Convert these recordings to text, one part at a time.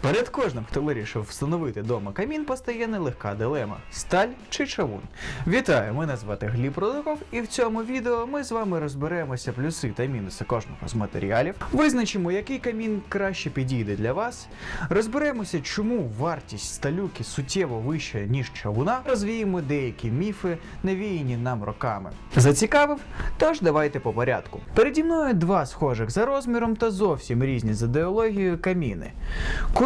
Перед кожним, хто вирішив встановити дома камін, постає нелегка дилема: сталь чи чавун. Вітаю! Мене звати Гліб Рудаков, і в цьому відео ми з вами розберемося плюси та мінуси кожного з матеріалів, визначимо, який камін краще підійде для вас, розберемося, чому вартість сталюки суттєво вища, ніж чавуна, розвіємо деякі міфи, навіяні нам роками. Зацікавив? Тож давайте по порядку. Переді мною два схожих за розміром та зовсім різні за ідеологією каміни.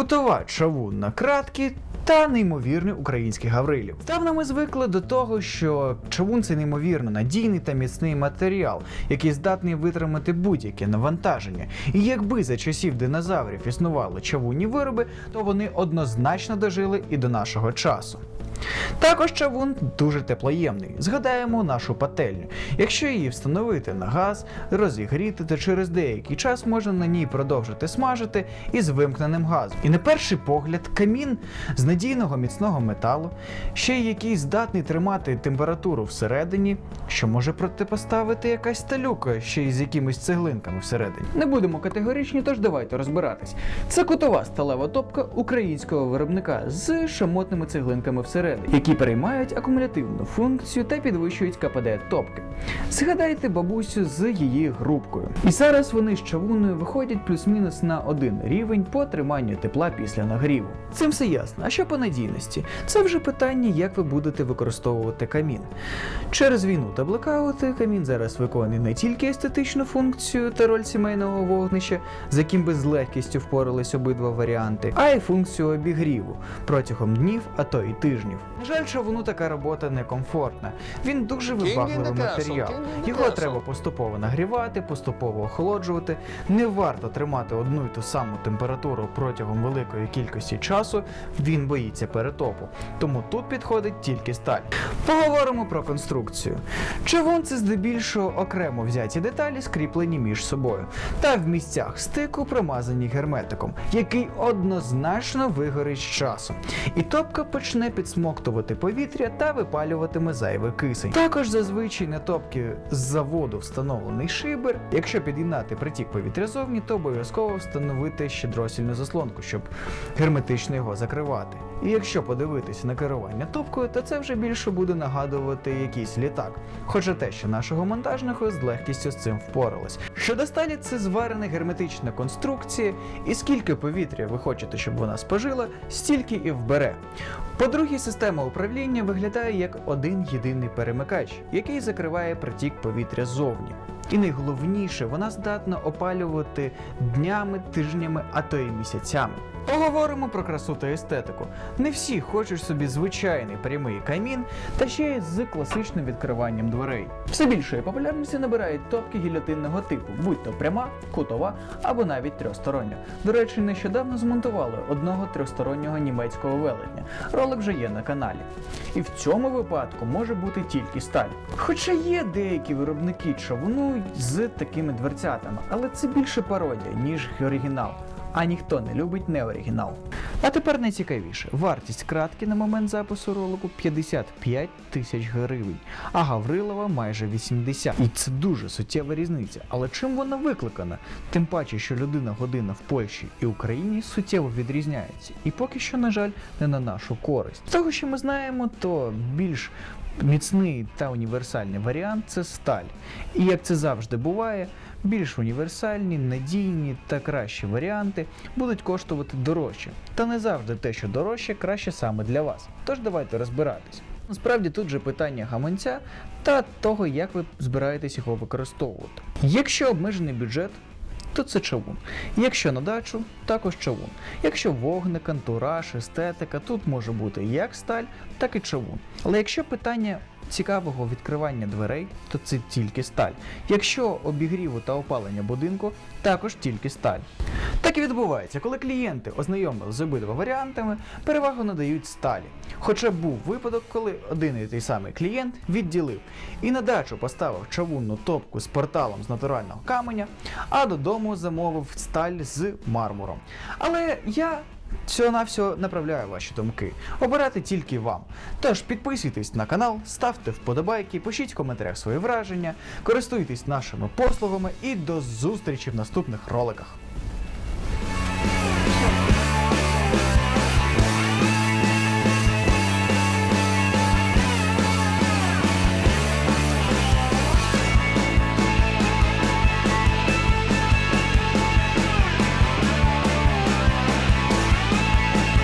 Кутова чавунна кратки та неймовірний український Гаврилів. Давно ми звикли до того, що чавун це неймовірно надійний та міцний матеріал, який здатний витримати будь-яке навантаження. І якби за часів динозаврів існували чавунні вироби, то вони однозначно дожили і до нашого часу. Також чавун дуже теплоємний. Згадаємо нашу пательню. Якщо її встановити на газ, розігріти, то через деякий час можна на ній продовжити смажити із вимкненим газом. І на перший погляд, камін з надійного міцного металу, ще який здатний тримати температуру всередині, що може протипоставити якась сталюка, ще й з якимись цеглинками всередині. Не будемо категоричні, тож давайте розбиратись. Це кутова сталева топка українського виробника з шамотними цеглинками всередині, які переймають акумулятивну функцію та підвищують КПД топки. Згадайте бабусю з її грубкою. І зараз вони з чавуною виходять плюс-мінус на один рівень по триманню тепла після нагріву. Цим все ясно. А що по надійності? Це вже питання, як ви будете використовувати камін. Через війну та блекаути камін зараз виконує не тільки естетичну функцію та роль сімейного вогнища, з яким би з легкістю впорались обидва варіанти, а й функцію обігріву протягом днів, а то й тижнів. На жаль, чавуну така робота некомфортна. Він дуже вибагливий матеріал. Його треба поступово нагрівати, поступово охолоджувати. Не варто тримати одну і ту саму температуру протягом великої кількості часу. Він боїться перетопу. Тому тут підходить тільки сталь. Поговоримо про конструкцію. Чавун це здебільшого окремо взяті деталі, скріплені між собою, та в місцях стику промазані герметиком, який однозначно вигорить з часом. І топка почне підсмоктувати повітря та випалюватиме зайвий кисень. Також зазвичай на топки з заводу встановлений шибер. Якщо під'єднати притік повітря зовні, то обов'язково встановити ще дросільну заслонку, щоб герметично його закривати. І якщо подивитися на керування топкою, то це вже більше буде нагадувати якийсь літак. Хоча те, що нашого монтажного з легкістю з цим впоралось. Щодо сталі, це зварена герметична конструкція, і скільки повітря ви хочете, щоб вона спожила, стільки і вбере. По-друге, система управління виглядає як один єдиний перемикач, який закриває притік повітря ззовні. І найголовніше, вона здатна опалювати днями, тижнями, а то й місяцями. Поговоримо про красу та естетику. Не всі хочуть собі звичайний прямий камін, та ще й з класичним відкриванням дверей. Все більшої популярності набирають топки гільотинного типу, будь то пряма, кутова або навіть трьохстороння. До речі, нещодавно змонтували одного трьохстороннього німецького велетня. Ролик вже є на каналі. І в цьому випадку може бути тільки сталь. Хоча є деякі виробники чавуну з такими дверцятами, але це більше пародія, ніж оригінал. А ніхто не любить неоригінал. А тепер найцікавіше. Вартість кратки на момент запису ролику 55 тисяч гривень, а Гаврилова майже 80. І це дуже суттєва різниця. Але чим вона викликана? Тим паче, що людина година в Польщі і Україні суттєво відрізняється. І поки що, на жаль, не на нашу користь. З того, що ми знаємо, то більш міцний та універсальний варіант це сталь. І як це завжди буває, більш універсальні, надійні та кращі варіанти будуть коштувати дорожче. Та не завжди те, що дорожче, краще саме для вас. Тож давайте розбиратись. Насправді тут же питання гаманця та того, як ви збираєтесь його використовувати. Якщо обмежений бюджет, то це чавун. Якщо на дачу, також чавун. Якщо вогник, антураж, естетика, тут може бути як сталь, так і чавун. Але якщо питання цікавого відкривання дверей, то це тільки сталь. Якщо обігріву та опалення будинку, також тільки сталь. Так і відбувається, коли клієнти ознайомили з обидва варіантами, перевагу надають сталі. Хоча був випадок, коли один і той самий клієнт відділив і на дачу поставив чавунну топку з порталом з натурального каменя, а додому замовив сталь з мармуром. Але я всього на всього направляю ваші думки. Обирати тільки вам. Тож підписуйтесь на канал, ставте вподобайки, пишіть в коментарях свої враження, користуйтесь нашими послугами і до зустрічі в наступних роликах.